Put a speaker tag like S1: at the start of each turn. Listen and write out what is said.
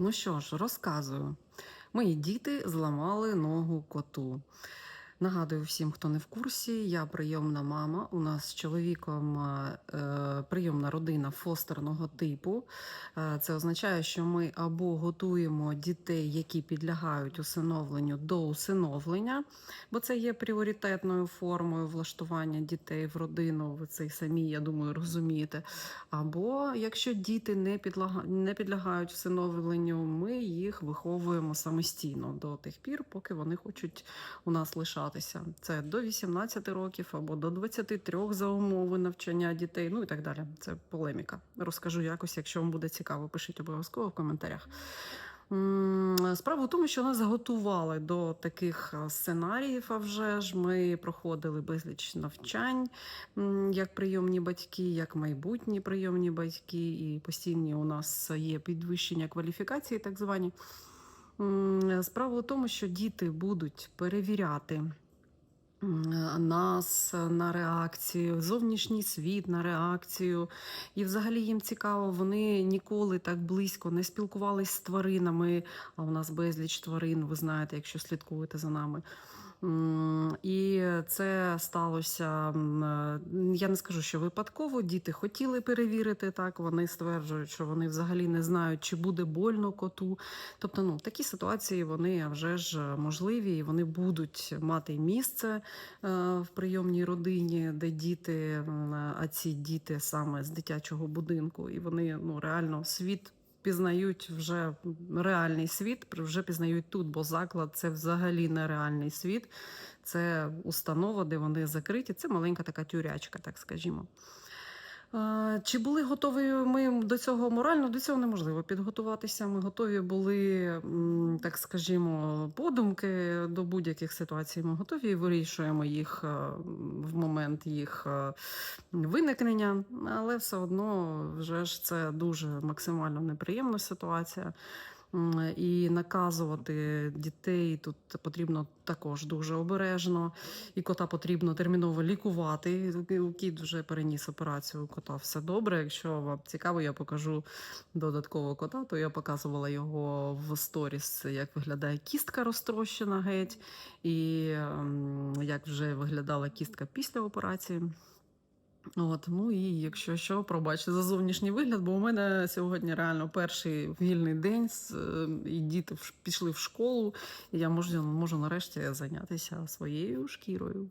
S1: Ну що ж, розказую. Мої діти зламали ногу коту. Нагадую всім, хто не в курсі, я прийомна мама. У нас з чоловіком е, е, прийомна родина фостерного типу. Е, Це означає, що ми або готуємо дітей, які підлягають усиновленню до усиновлення, бо це є пріоритетною формою влаштування дітей в родину. Ви це й самі, я думаю, розумієте. Або якщо діти не підлага- не підлягають всиновленню, ми їх виховуємо самостійно до тих пір, поки вони хочуть у нас лишатися. Це до 18 років або до 23 за умови навчання дітей, ну і так далі. Це полеміка. Розкажу якось, якщо вам буде цікаво, пишіть обов'язково в коментарях. Справа в тому, що нас готували до таких е, сценаріїв. А вже ж ми проходили безліч навчань як прийомні батьки, як майбутні прийомні батьки, і постійні у нас є підвищення кваліфікації, так звані. Справа в тому, що діти будуть перевіряти нас на реакцію, зовнішній світ на реакцію. І взагалі їм цікаво, вони ніколи так близько не спілкувалися з тваринами. А у нас безліч тварин, ви знаєте, якщо слідкуєте за нами. І це сталося. е, Я не скажу, що випадково діти хотіли перевірити так. Вони стверджують, що вони взагалі не знають, чи буде больно коту. Тобто, ну такі ситуації вони вже ж можливі, і вони будуть мати місце е, в прийомній родині, де діти, а ці діти саме з дитячого будинку, і вони ну реально світ. Пізнають вже реальний світ, вже пізнають тут, бо заклад це взагалі не реальний світ. Це установа, де вони закриті. Це маленька така тюрячка, так скажімо. Чи були готові ми до цього морально? До цього неможливо підготуватися. Ми готові були, так скажімо, подумки до будь-яких ситуацій. Ми готові і вирішуємо їх е, в момент їх е, виникнення, але все одно вже ж це дуже максимально неприємна ситуація. І наказувати дітей тут потрібно також дуже обережно. І кота потрібно терміново лікувати. Кіт вже переніс операцію. Кота все добре. Якщо вам цікаво, я покажу додатково кота, то я показувала його в сторіс, як виглядає кістка розтрощена геть, і ем, як вже виглядала кістка після операції. От, ну і якщо що, пробачте за зовнішній вигляд, бо у мене сьогодні реально перший вільний день, е, і діти пішли в школу, і я можу, можу нарешті зайнятися своєю шкірою.